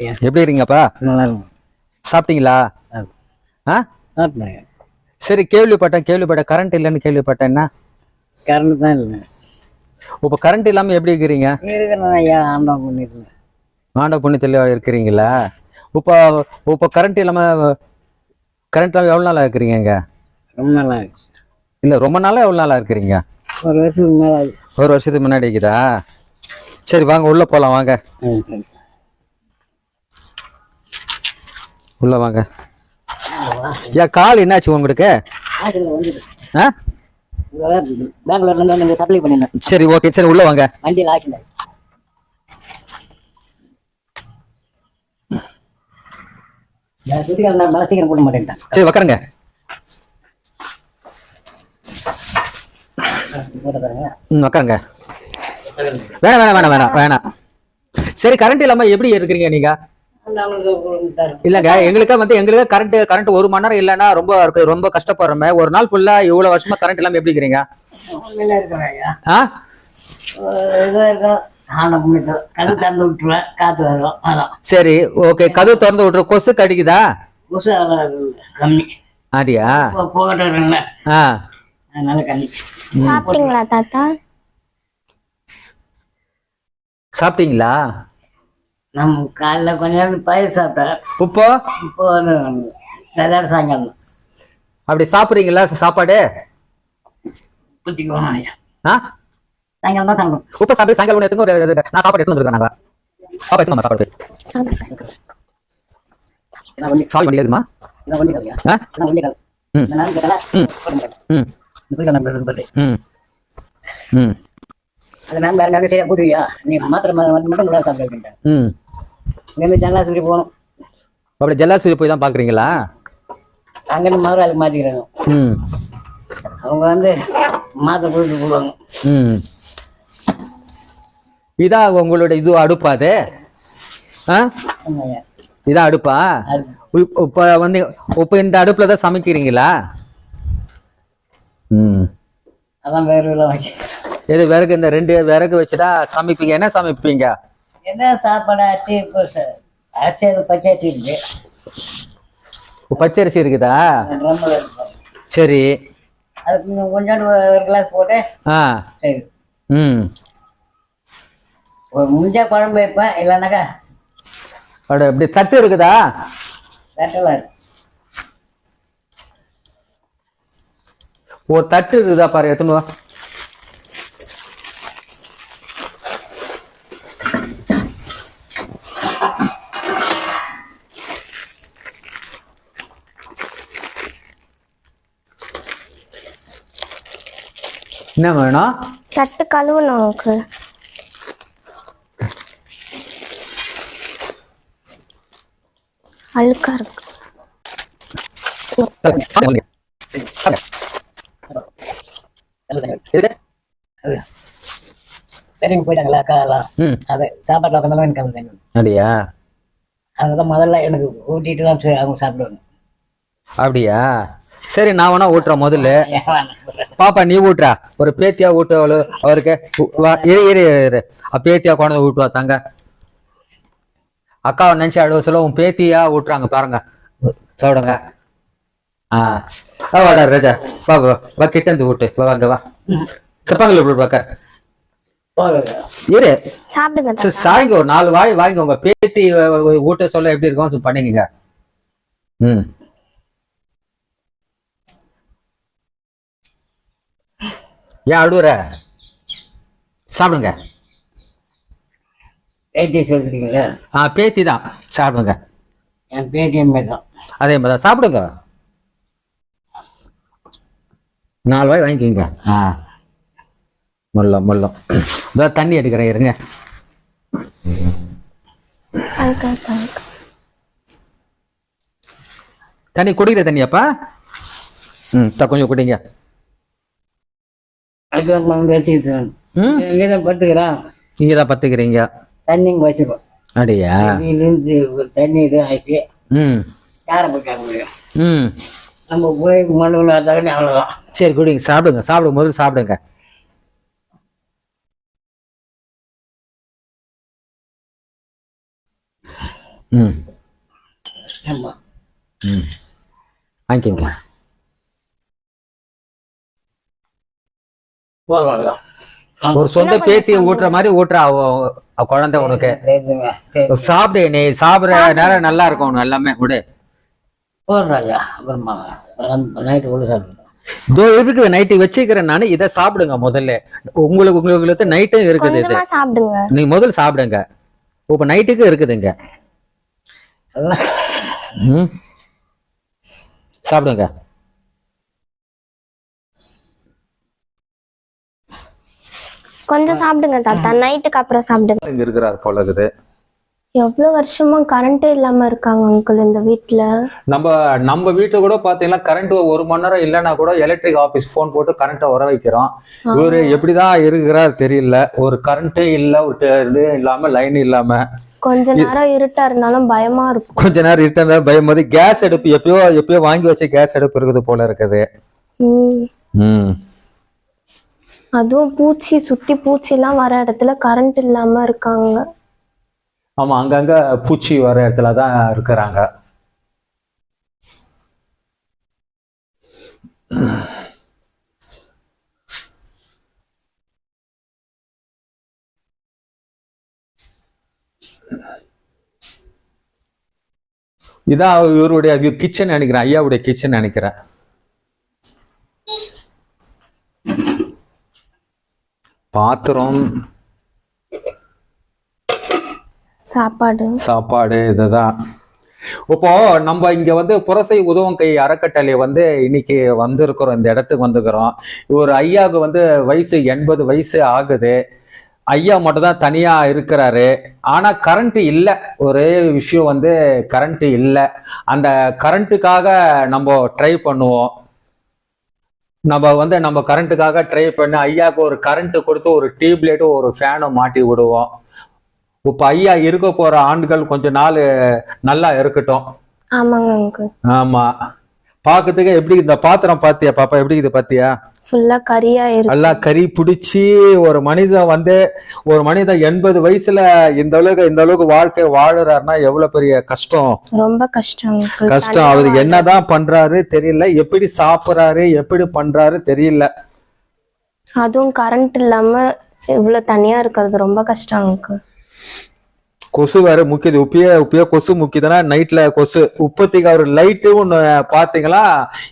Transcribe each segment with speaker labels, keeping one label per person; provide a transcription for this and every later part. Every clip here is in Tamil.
Speaker 1: எப்படி இருக்கீங்கப்பா?
Speaker 2: நல்லா இருக்கும்
Speaker 1: சாப்பிட்டீங்களா ஆ?
Speaker 2: சாப்பிட்டேன்.
Speaker 1: சரி கேள்விப்பட்டேன் கேள்விப்பட்டேன் கரண்ட் இல்லைன்னு கேள்விப்பட்டேன் என்ன?
Speaker 2: கரண்ட் தான் இல்லை.
Speaker 1: இப்போ கரண்ட் இல்லாமல் எப்படி இருக்கிறீங்க?
Speaker 2: இருக்கிறேன் ஐயா ஆண்டவன் பண்ணிருந்தேன்
Speaker 1: ஆண்ட புண்ணியத்தில் இருக்கிறீங்களா? இப்போ இப்போ கரண்ட் இல்லாமல் கரண்ட் இல்லாமல் எவ்வளோ நாளாக இருக்கிறீங்க இங்க?
Speaker 2: ரொம்ப இருக்கு
Speaker 1: இல்லை ரொம்ப நாளாக எவ்வளோ நாளாக இருக்கிறீங்க?
Speaker 2: ஒரு வருஷத்துக்கு ஆகுது
Speaker 1: ஒரு வருஷத்துக்கு முன்னாடி இருக்குதா? சரி வாங்க உள்ளே போகலாம் வாங்க
Speaker 2: ம், சரி.
Speaker 1: உள்ளே வாங்க. ஏன் கால் என்னாச்சு உங்களுக்கு ஆ?
Speaker 2: பெங்களூர்ல இருந்து சப்ளை பண்ணிருந்தேன்.
Speaker 1: சரி ஓகே சரி உள்ளே வாங்க.
Speaker 2: வண்டியில் நான் சீக்கிரம் போட மாட்டேன்ட்டேன்.
Speaker 1: சரி உக்காருங்க. ம் உக்காருங்க. வேணாம் வேணாம் வேணாம் வேணாம் வேணாம். சரி கரண்ட் இல்லாமல் எப்படி இருக்கிறீங்க நீங்கள் இல்லைங்க எங்களுக்கா வந்து எங்களுக்கு கரண்ட் கரண்ட் ஒரு மணி நேரம் இல்லைன்னா ரொம்ப இருக்கு ரொம்ப கஷ்டப்படுறோமே. ஒரு நாள் ஃபுல்லா இவ்வளவு வருஷமா கரண்ட் இல்லாம எப்படி இருக்கிறீங்க? சரி ஓகே கதவு திறந்து விட்டுரு கொசு கடிக்குதா?
Speaker 2: கொசு கம்மி.
Speaker 1: ஆ.
Speaker 2: அதனால கம்மி.
Speaker 3: சாப்பிட்டீங்களா தாத்தா?
Speaker 1: சாப்பிட்டீங்களா?
Speaker 2: நம்ம காலைல கொஞ்ச நேரம் பயிர் சாப்பிட்டேன்.
Speaker 1: இப்போ
Speaker 2: இப்போ வந்து சாயங்காலம்.
Speaker 1: அப்படி சாப்பிடுறீங்களா? சாப்பாடு?
Speaker 2: குத்திக்குவோம் ஐயா.
Speaker 1: ஆ?
Speaker 2: சாயங்காலம் தான் சாப்பிடும்
Speaker 1: உப்பு சாப்பிட்டு சாயங்காலம் எடுத்துங்க ஒரு நான் சாப்பாடு எடுத்து வந்துருக்கேன் நாங்க. சாப்பாடு எடுத்து சாப்பாடு சாவி வண்டி எதுமா
Speaker 2: நான் வண்டி கலையா
Speaker 1: ஆ?
Speaker 2: நான் வண்டி கலை
Speaker 1: ம்.
Speaker 2: இந்த நாள் கேட்டால?
Speaker 1: ம். ம்.
Speaker 2: இந்த போய் நம்ம பற்றி
Speaker 1: ம். ம்.
Speaker 2: அது நான் வேற நாங்கள் சரியா போட்டுவியா நீ மாத்திரை மருந்து வந்து மட்டும் கூட சாப்பிட வேண்டியேன்
Speaker 1: ம்.
Speaker 2: இங்கேருந்து சொல்லி போகணும்.
Speaker 1: அப்படி ஜல்லாஸ்பதி போய் தான் பாக்குறீங்களா
Speaker 2: அங்கேருந்து மதுராளுக்கு மாற்றிக்கிறாங்க
Speaker 1: ம்.
Speaker 2: அவங்க வந்து மாத்திரை கொடுத்து போடுவாங்க
Speaker 1: ம். இதான் உங்களோட இது அடுப்பா அது? ஆ? இதான் அடுப்பா? இப்ப வந்து இப்ப இந்த அடுப்புல தான் சமைக்கிறீங்களா? ம்.
Speaker 2: அதான் வேறு
Speaker 1: எது விறகு இந்த ரெண்டு விறகு வச்சுதான் சமைப்பீங்க. என்ன சமைப்பீங்க?
Speaker 2: என்ன சாப்பாடு அரிசி இப்போ அரிசி அது பச்சரிசி இருக்கு.
Speaker 1: பச்சரிசி இருக்குதா? சரி.
Speaker 2: அதுக்கு கொஞ்சோண்டு ஒரு கிளாஸ் போட்டு
Speaker 1: ஆ.
Speaker 2: சரி.
Speaker 1: ம்.
Speaker 2: ஒரு முடிஞ்சா குழம்பு வைப்பேன் இல்லைனாக்கா
Speaker 1: அப்படி இப்படி தட்டு இருக்குதா?
Speaker 2: கரெக்டெல்லாம் இருக்கு.
Speaker 1: ஒரு தட்டு இருக்குதா பாரு எத்தனை என்ன வேணும்?
Speaker 3: தட்டு கழுவணும் உனக்கு அழுக்கா இருக்கு?
Speaker 2: சரிங்க போயிட்டாங்களா அக்கா எல்லாம் அது சாப்பாட்டில் உட்காந்தாலும் எனக்கு
Speaker 1: அப்படியா?
Speaker 2: அவங்க தான் முதல்ல எனக்கு ஊட்டிட்டு தான் சரி அவங்க சாப்பிடுவாங்க.
Speaker 1: அப்படியா? சரி நான் வேணா ஊட்டுறேன் முதல்ல? பாப்பா நீ ஊட்டுறா. ஒரு பேத்தியா ஊட்டு அவளு அவருக்கு இரு இரு இரு, பேத்தியா குழந்தை ஊட்டுவா தாங்க. அக்காவை நினைச்சு அழுவ சொல்ல உன் பேத்தியா ஊட்டுறாங்க பாருங்க. சாப்பிடுங்க. ஆ. ஆ, வாடா ராஜா. வா வா வா கிட்ட இருந்து ஊட்டு. வா வாங்க வா. செப்பாங்கல இப்படி பார்க்க. இரு.
Speaker 3: சாப்பிடுங்க
Speaker 1: சாய்ங்க ஒரு நாலு வாய் வாங்கி உங்க பேத்தி ஊட்ட சொல்ல எப்படி இருக்கும் சொல்லி பண்ணிக்கங்க. ம். ஏன் அழுவுற? சாப்பிடுங்க.
Speaker 2: பேத்தி சொல்லிட்டீங்களா
Speaker 1: ஆ பேத்தி தான். சாப்பிடுங்க.
Speaker 2: என் மாரி தான்.
Speaker 1: அதே மாதிரி தான். சாப்பிடுங்க. நாலு வாய் வாங்கிக்கிங்க. ஆ. முல்லம் முல்லம் இதோ தண்ணி எடுக்கிறேன் இருங்க. தண்ணி குடிக்கிற தண்ணியாப்பா? ம் த கொஞ்சம் குடிங்க.
Speaker 2: அதுக்கப்புறம் பேத்திட்டு
Speaker 1: ம்?
Speaker 2: இங்கே தான்
Speaker 1: பத்துக்கிறீங்க.
Speaker 2: தண்ணி இங்கே வச்சிருக்கோம்.
Speaker 1: அப்படியா?
Speaker 2: ஒரு தண்ணி இது ஆக்கி
Speaker 1: ம்.
Speaker 2: யாரை போய் முடியும்?
Speaker 1: ம்.
Speaker 2: நம்ம போய் அவ்வளோதான்
Speaker 1: சரி குடிங்க. சாப்பிடுங்க. சாப்பிடும் போது சாப்பிடுங்க. ம்.
Speaker 2: ஆமா.
Speaker 1: ம். வாங்கிக்கோங்க. ஒரு சொந்த பேத்தியை ஊட்டுற மாதிரி ஊட்டுற குழந்தை உனக்கு. சாப்பிடு நீ சாப்பிடுற நேரம் நல்லா இருக்கும் உனக்கு எல்லாமே விடு.
Speaker 2: ராஜா அப்புறமா நைட்டு கூட சாப்பிடுறோம்
Speaker 1: இதோ இருக்குது நைட்டு வச்சுக்கிறேன் நானு? இதை சாப்பிடுங்க முதல்ல. உங்களுக்கு உங்களுக்கு நைட்டும் இருக்குது இது.
Speaker 3: கொஞ்சமா சாப்பிடுங்க.
Speaker 1: நீ முதல்ல சாப்பிடுங்க. இப்ப நைட்டுக்கு இருக்குதுங்க ம்? சாப்பிடுங்க.
Speaker 3: கொஞ்சம் சாப்பிடுங்க தாத்தா. நைட்டுக்கு அப்புறம் சாப்பிடுங்க.
Speaker 1: இங்க இருக்கிறார் போல இருக்குது
Speaker 3: எவ்வளவு வருஷமா கரண்டே இல்லாம இருக்காங்க அங்கிள் இந்த வீட்ல?
Speaker 1: நம்ம நம்ம வீட்டுல கூட பாத்தீங்கன்னா கரண்ட் ஒரு மணி நேரம் இல்லைன்னா கூட எலக்ட்ரிக் ஆபீஸ் ஃபோன் போட்டு கரண்ட்டை வர வைக்கிறோம். இவரு எப்படிதான் இருக்கிறார் தெரியல. ஒரு கரண்ட்டே இல்ல ஒரு இது இல்லாம லைன் இல்லாம.
Speaker 3: கொஞ்ச நேரம் இருட்டா இருந்தாலும் பயமா இருக்கும்.
Speaker 1: கொஞ்ச நேரம் இருட்ட பயம். போது கேஸ் அடுப்பு எப்பயோ எப்பயோ வாங்கி வச்ச கேஸ் அடுப்பு இருக்குது போல இருக்குது.
Speaker 3: ம். அதுவும் பூச்சி சுத்தி பூச்சி எல்லாம் வர இடத்துல கரண்ட் இல்லாம இருக்காங்க.
Speaker 1: ஆமா அங்கங்க பூச்சி வர இடத்துல தான் இருக்கிறாங்க. இதான் இவருடைய கிச்சன் நினைக்கிறேன் ஐயாவுடைய கிச்சன் நினைக்கிறேன். பாத்திரம்
Speaker 3: சாப்பாடு.
Speaker 1: சாப்பாடு இதுதான். இப்போ நம்ம இங்க வந்து புரசை உதவும் கை அறக்கட்டளை வந்து இன்னைக்கு வந்திருக்கிறோம் இந்த இடத்துக்கு வந்துக்கிறோம் ஒரு ஐயாவுக்கு வந்து வயசு எண்பது வயசு ஆகுது. ஐயா மட்டும் தான் தனியா இருக்கிறாரு. ஆனா கரண்ட் இல்லை. ஒரே விஷயம் வந்து கரண்ட் இல்லை. அந்த கரண்ட்டுக்காக நம்ம ட்ரை பண்ணுவோம். நம்ம வந்து நம்ம கரண்ட்டுக்காக ட்ரை பண்ணி ஐயாவுக்கு ஒரு கரண்ட் கொடுத்து ஒரு டியூப்லைட்டும் ஒரு ஃபேனும் மாட்டி விடுவோம். இப்போ ஐயா இருக்க போற ஆண்டுகள் கொஞ்ச நாள் நல்லா இருக்கட்டும்.
Speaker 3: ஆமாங்க
Speaker 1: ஆமா. பார்க்கறதுக்கு எப்படி இந்த பாத்திரம் பாத்தியா பாப்பா? எப்படி இது பாத்தியா?
Speaker 3: ஃபுல்லா கரியா இருக்கு.
Speaker 1: நல்லா கறி பிடிச்சி ஒரு மனிதன் வந்து ஒரு மனிதன் எண்பது வயசுல இந்த அளவுக்கு இந்த அளவுக்கு வாழ்க்கை வாழுறாருன்னா எவ்வளவு பெரிய கஷ்டம்?
Speaker 3: ரொம்ப கஷ்டம்.
Speaker 1: கஷ்டம். அவரு என்னதான் பண்றாரு தெரியல. எப்படி சாப்பிடுறாரு எப்படி பண்றாரு தெரியல.
Speaker 3: அதுவும் கரண்ட் இல்லாம இவ்வளவு தனியா இருக்கிறது ரொம்ப கஷ்டம் அங்கிள்
Speaker 1: கொசு வேற முக்கியது. உப்பிய உப்பிய கொசு முக்கியதுன்னா நைட்ல கொசு. உற்பத்திக்கு அவர் லைட்டு ஒன்று பார்த்தீங்களா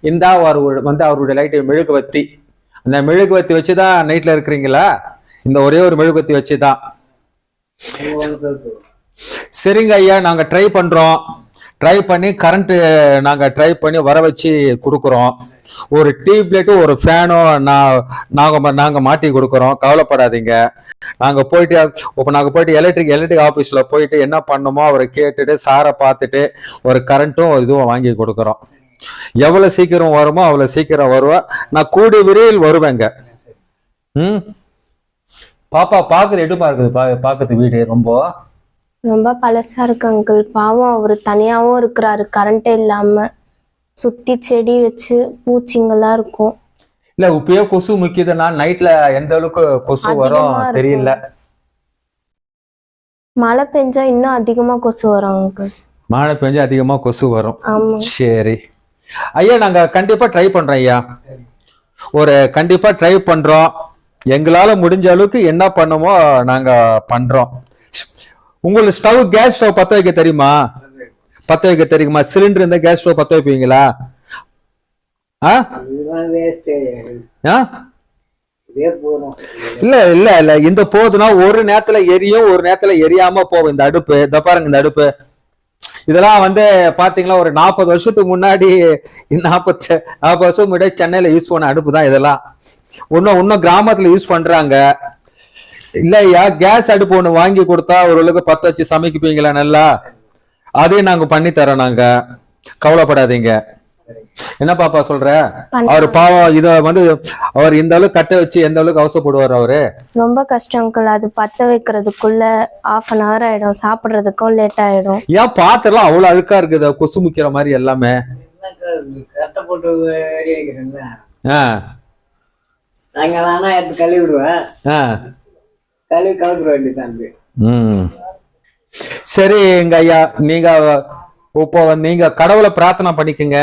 Speaker 1: இந்த அவர் வந்து அவருடைய லைட்டு மெழுகுவத்தி. இந்த மெழுகுவத்தி வச்சு தான் நைட்ல இருக்கிறீங்களா? இந்த ஒரே ஒரு மெழுகுவத்தி வச்சுதான். சரிங்க ஐயா நாங்க ட்ரை பண்றோம். ட்ரை பண்ணி கரண்ட் நாங்க ட்ரை பண்ணி வர வச்சு கொடுக்குறோம். ஒரு டியூப்லைட்டும் ஒரு ஃபேனும் நான் நாங்க நாங்க மாட்டி கொடுக்குறோம். கவலைப்படாதீங்க. நாங்க போயிட்டு இப்போ நாங்க போயிட்டு எலக்ட்ரிக் எலக்ட்ரிக் ஆபீஸ்ல போயிட்டு என்ன பண்ணணுமோ அவரை கேட்டுட்டு சாரை பார்த்துட்டு ஒரு கரண்ட்டும் இதுவும் வாங்கி கொடுக்குறோம். எவ்வளவு சீக்கிரம் வருமோ அவ்வளவு சீக்கிரம் வருவா. நான் கூடிய விரைவில் வருவேங்க. ம்? பாப்பா பாக்குறது எடுப்பா இருக்குது? பா பாக்குறது வீடு ரொம்ப?
Speaker 3: ரொம்ப பழசா இருக்கு அங்கிள் பாவம் அவரு தனியாவும் இருக்கிறாரு. கரண்டே இல்லாம. சுத்தி செடி வச்சு பூச்சிங்கெல்லாம் இருக்கும்.
Speaker 1: இல்ல இப்பயே கொசு முக்கியதுன்னா நைட்ல எந்த அளவுக்கு கொசு வரும். தெரியல.
Speaker 3: மழை பெஞ்சா இன்னும் அதிகமா கொசு வரும் அங்கிள்
Speaker 1: மழை பெஞ்சு அதிகமா கொசு வரும். சரி. ஐயா நாங்க கண்டிப்பா ட்ரை பண்றோம் ஐயா. ஒரு கண்டிப்பா ட்ரை பண்றோம். எங்களால முடிஞ்ச அளவுக்கு என்ன பண்ணுமோ நாங்க பண்றோம். உங்களுக்கு ஸ்டவ் கேஸ் ஸ்டவ் பத்த வைக்க தெரியுமா? பத்த வைக்க தெரியுமா? சிலிண்டர் இருந்தா கேஸ் ஸ்டவ் பத்த வைப்பீங்களா? ஆ? ஆ?
Speaker 2: இதே
Speaker 1: இல்ல இல்ல இல்ல. இந்த போதுனா ஒரு நேரத்துல எரியும் ஒரு நேரத்துல எரியாம போகும். இந்த அடுப்பு இந்த பாருங்க இந்த அடுப்பு. இதெல்லாம் வந்து பாத்தீங்களா ஒரு நாற்பது வருஷத்துக்கு முன்னாடி நாற்பத்தி நாற்பது வருஷம் முன்னாடி சென்னையில யூஸ் பண்ண அடுப்பு தான் இதெல்லாம். இன்னும் இன்னும் கிராமத்துல யூஸ் பண்றாங்க. இல்லையா கேஸ் அடுப்பு ஒண்ணு வாங்கி கொடுத்தா ஓரளவுக்கு பத்த வச்சு சமைக்குப்பீங்களா நல்லா? அதையும் நாங்க பண்ணி தரோம் நாங்க. கவலைப்படாதீங்க. என்ன பாப்பா சொல்ற? அவர் பாவம் இத வந்து அவர் இந்த அளவுக்கு கட்ட வச்சு எந்த அளவுக்கு அவசரப்படுவார் அவரு?
Speaker 3: ரொம்ப கஷ்டம் அங்கிள் அது பத்த வைக்கிறதுக்குள்ள ஆஃப் அன் ஹவர் ஆயிடும். சாப்பிடுறதுக்கும் லேட் ஆயிடும்.
Speaker 1: ஏன் பாத்திரம் அவ்வளவு அழுக்கா இருக்குது? கொசு முக்கிற மாதிரி எல்லாமே.
Speaker 2: நாங்கள் வேணா எடுத்து கழுவி விடுவேன்.
Speaker 1: ஆ.
Speaker 2: கழுவி கலந்துட வேண்டியது தம்பி
Speaker 1: ம். சரிங்க ஐயா நீங்க இப்போ நீங்க கடவுளை பிரார்த்தனை பண்ணிக்கங்க.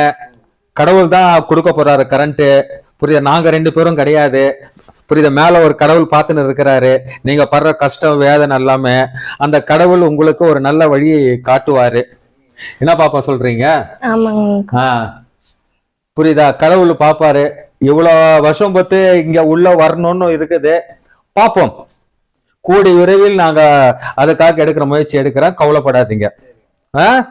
Speaker 1: கடவுள் தான் கொடுக்க போறாரு கரண்ட் புரியுதா? நாங்க ரெண்டு பேரும் கிடையாது. புரியுதா? மேல ஒரு கடவுள் பார்த்துன்னு இருக்கிறாரு. நீங்க படுற கஷ்டம் வேதனை எல்லாமே அந்த கடவுள் உங்களுக்கு ஒரு நல்ல வழியை காட்டுவாரு. என்ன பாப்பா சொல்றீங்க?
Speaker 3: ஆமாங்க. uncle.
Speaker 1: ஆ. புரியுதா? கடவுள் பாப்பாரு. இவ்வளவு வருஷம் பார்த்து இங்க உள்ள வரணும்னு இருக்குது. பாப்போம். கூடி விரைவில் நாங்க அதுக்காக எடுக்கிற முயற்சி எடுக்கிறோம் கவலைப்படாதீங்க. ஆ?